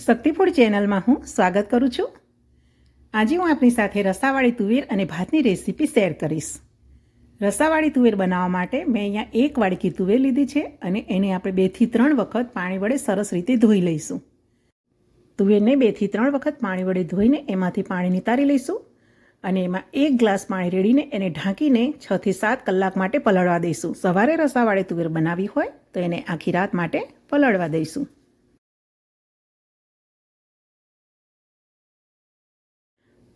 શક્તિ food ચેનલમાં હું સ્વાગત કરું છું. આજે હું આપની સાથે રસાવાળી તુવેર અને ભાતની રેસીપી શેર કરીશ. રસાવાળી તુવેર બનાવવા માટે મેં અહીંયા એક વાડકી તુવેર લીધી છે અને એને આપણે બેથી ત્રણ વખત પાણી વડે સરસ રીતે ધોઈ લઈશું. તુવેરને બેથી ત્રણ વખત પાણી વડે ધોઈને એમાંથી પાણી નિતારી લઈશું અને એમાં એક ગ્લાસ પાણી રેડીને એને ઢાંકીને છથી સાત કલાક માટે પલળવા દઈશું. સવારે રસાવાળી તુવેર બનાવી હોય તો એને આખી રાત માટે પલળવા દઈશું.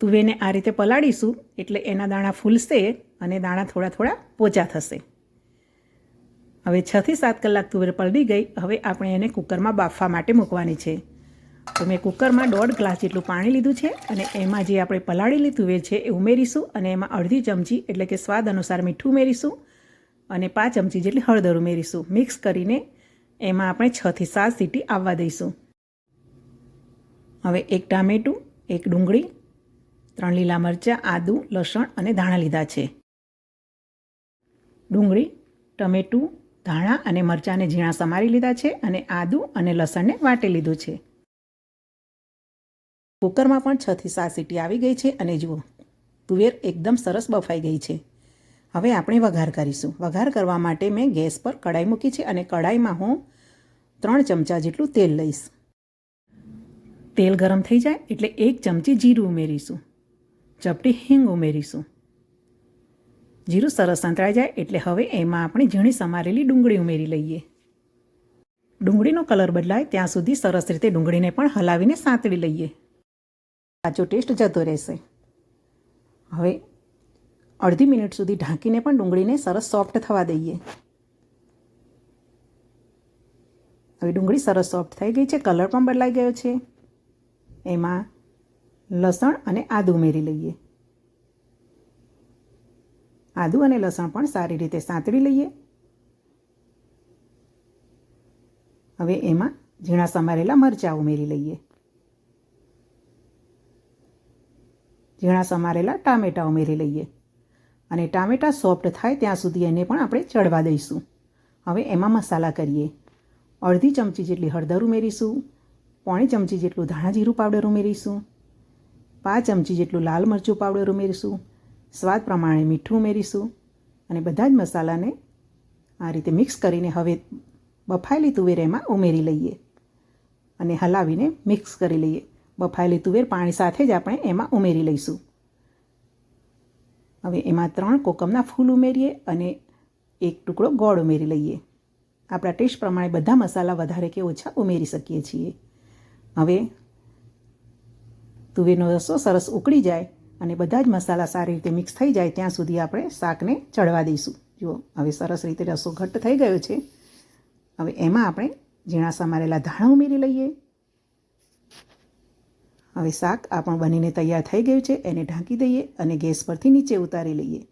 તુવેરને આ રીતે પલાળીશું એટલે એના દાણા ફૂલશે અને દાણા થોડા થોડા પોચા થશે. હવે છથી સાત કલાક તુવેર પલળી ગઈ. હવે આપણે એને કુકરમાં બાફવા માટે મૂકવાની છે. તો મેં કુકરમાં દોઢ ગ્લાસ જેટલું પાણી લીધું છે અને એમાં જે આપણે પલાળેલી તુવેર છે એ ઉમેરીશું અને એમાં અડધી ચમચી એટલે કે સ્વાદ અનુસાર મીઠું ઉમેરીશું અને પાંચ ચમચી જેટલી હળદર ઉમેરીશું. મિક્સ કરીને એમાં આપણે છથી સાત સીટી આવવા દઈશું. હવે એક ટામેટું, એક ડુંગળી ત્રણ લીલા મરચાં, આદું, લસણ અને ધાણા લીધા છે. ડુંગળી, ટમેટું, ધાણા અને મરચાંને ઝીણા સમારી લીધા છે અને આદું અને લસણને વાટી લીધું છે. કુકરમાં પણ છથી સાત સીટી આવી ગઈ છે અને જુઓ, તુવેર એકદમ સરસ બફાઈ ગઈ છે. હવે આપણે વઘાર કરીશું. વઘાર કરવા માટે મેં ગેસ પર કડાઈ મૂકી છે અને કડાઈમાં હું ત્રણ ચમચા જેટલું તેલ લઈશ. તેલ ગરમ થઈ જાય એટલે એક ચમચી જીરું ઉમેરીશું. ચપટી હિંગ ઉમેરીશું. જીરું સરસ સંતળાઈ જાય એટલે હવે એમાં આપણે ઝીણી સમારેલી ડુંગળી ઉમેરી લઈએ. ડુંગળીનો કલર બદલાય ત્યાં સુધી સરસ રીતે ડુંગળીને પણ હલાવીને સાંતળી લઈએ. કાચો ટેસ્ટ જતો રહેશે. હવે અડધી મિનિટ સુધી ઢાંકીને પણ ડુંગળીને સરસ સોફ્ટ થવા દઈએ. હવે ડુંગળી સરસ સોફ્ટ થઈ ગઈ છે, કલર પણ બદલાઈ ગયો છે. એમાં લસણ અને આદું ઉમેરી લઈએ. આદું અને લસણ પણ સારી રીતે સાંતળી લઈએ. હવે એમાં ઝીણા સમારેલા મરચાં ઉમેરી લઈએ. ઝીણા સમારેલા ટામેટાં ઉમેરી લઈએ. અને ટામેટાં સોફ્ટ થાય ત્યાં સુધી એને પણ આપણે ચડવા દઈશું. હવે એમાં મસાલા કરીએ. અડધી ચમચી જેટલી હળદર ઉમેરીશું. પોણી ચમચી જેટલું ધાણા જીરું પાવડર ઉમેરીશું. પાંચ ચમચી જેટલું લાલ મરચું પાવડર ઉમેરીશું, સ્વાદ પ્રમાણે મીઠું ઉમેરીશું અને બધા જ મસાલાને આ રીતે મિક્સ કરીને હવે બફાયેલી તુવેર એમાં ઉમેરી લઈએ અને હલાવીને મિક્સ કરી લઈએ. બફાયેલી તુવેર પાણી સાથે જ આપણે એમાં ઉમેરી લઈશું. હવે એમાં ત્રણ કોકમના ફૂલ ઉમેરીએ અને એક ટુકડો ગોળ ઉમેરી લઈએ. આપણા ટેસ્ટ પ્રમાણે બધા મસાલા વધારે કે ઓછા ઉમેરી શકીએ છીએ. હવે તુવેરનો રસો સરસ ઉકળી જાય અને બધા જ મસાલા સારી રીતે મિક્સ થઈ જાય, ત્યાં સુધી આપણે શાકને ચડવા દઈશું. જુઓ, હવે સરસ રીતે રસો ઘટ્ટ થઈ ગયો છે. હવે એમાં આપણે ઝીણા સમારેલા ધાણા ઉમેરી લઈએ. હવે શાક આપણું બનીને તૈયાર થઈ ગયું છે, એને ઢાંકી દઈએ અને ગેસ પરથી નીચે ઉતારી લઈએ.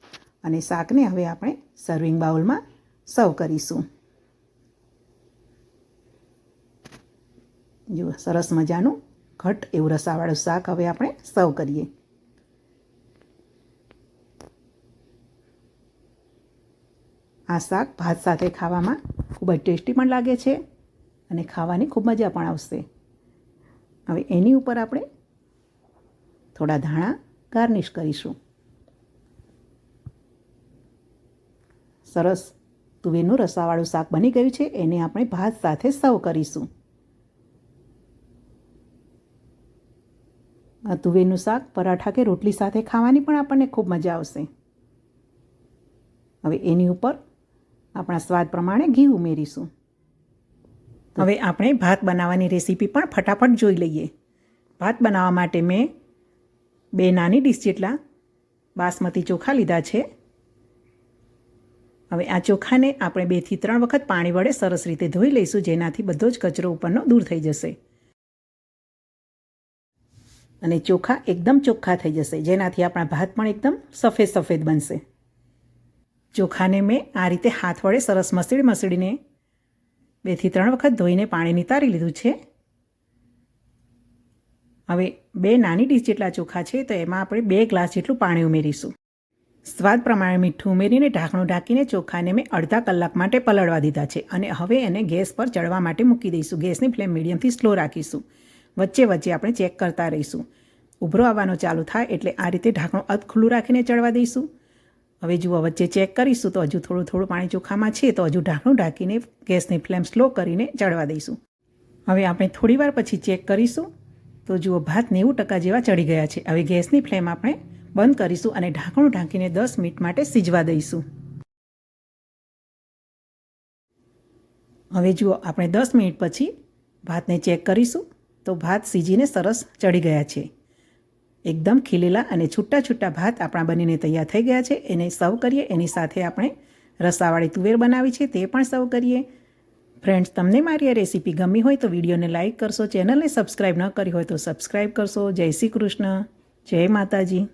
અને શાકને હવે આપણે સર્વિંગ બાઉલમાં સર્વ કરીશું. જુઓ, સરસ મજાનું ઘટ એવું રસાવાળું શાક હવે આપણે સર્વ કરીએ. આ શાક ભાત સાથે ખાવામાં ખૂબ જ ટેસ્ટી પણ લાગે છે અને ખાવાની ખૂબ મજા પણ આવશે. હવે એની ઉપર આપણે થોડા ધાણા ગાર્નિશ કરીશું. સરસ તુવેરનું રસાવાળું શાક બની ગયું છે, એને આપણે ભાત સાથે સર્વ કરીશું. આ તુવેરનું શાક, પરાઠા કે રોટલી સાથે ખાવાની પણ આપણને ખૂબ મજા આવશે. હવે એની ઉપર આપણા સ્વાદ પ્રમાણે ઘી ઉમેરીશું. હવે આપણે ભાત બનાવવાની રેસીપી પણ ફટાફટ જોઈ લઈએ. ભાત બનાવવા માટે મેં બે નાની ડીશ જેટલા બાસમતી ચોખા લીધા છે. હવે આ ચોખાને આપણે બેથી ત્રણ વખત પાણી વડે સરસ રીતે ધોઈ લઈશું, જેનાથી બધો જ કચરો ઉપરનો દૂર થઈ જશે. અને ચોખા એકદમ ચોખ્ખા થઈ જશે. જેનાથી આપણા ભાત પણ એકદમ સફેદ સફેદ બનશે. ચોખાને મેં આ રીતે હાથ વડે સરસ મસળી મસળીને બેથી ત્રણ વખત ધોઈને પાણી નિતારી લીધું છે. હવે બે નાની ડીશ જેટલા ચોખા છે તો એમાં આપણે બે ગ્લાસ જેટલું પાણી ઉમેરીશું. સ્વાદ પ્રમાણે મીઠું ઉમેરીને ઢાંકણું ઢાંકીને ચોખાને મેં અડધા કલાક માટે પલળવા દીધા છે. અને હવે એને ગેસ પર ચડવા માટે મૂકી દઈશું. ગેસની ફ્લેમ મીડિયમથી સ્લો રાખીશું. વચ્ચે વચ્ચે આપણે ચેક કરતા રહીશું. ઉભરો આવવાનો ચાલુ થાય એટલે આ રીતે ઢાંકણું અધ ખુલ્લું રાખીને ચડવા દઈશું. હવે જુઓ, વચ્ચે ચેક કરીશું તો હજુ થોડું થોડું પાણી ચોખામાં છે તો હજુ ઢાંકણું ઢાંકીને ગેસની ફ્લેમ સ્લો કરીને ચડવા દઈશું. હવે આપણે થોડી વાર પછી ચેક કરીશું તો જુઓ, ભાત નેવું ટકા જેવા ચડી ગયા છે. હવે ગેસની ફ્લેમ આપણે બંધ કરીશું અને ઢાંકણું ઢાંકીને દસ મિનિટ માટે સીજવા દઈશું. હવે જુઓ, આપણે દસ મિનિટ પછી ભાતને ચેક કરીશું. તો ભાત સીજીને સરસ ચડી ગયા છે. એકદમ ખીલેલા અને છૂટા છૂટા ભાત આપણા બનીને તૈયાર થઈ ગયા છે. એને સર્વ કરીએ, એની સાથે આપણે રસાવાળી તુવેર બનાવી છે, તે પણ સર્વ કરીએ. ફ્રેન્ડ્સ, તમને મારી આ રેસીપી ગમી હોય તો વિડીયોને લાઇક કરશો, ચેનલને સબસ્ક્રાઈબ ન કરી હોય તો સબસ્ક્રાઈબ કરશો. જય શ્રી કૃષ્ણ. જય માતાજી.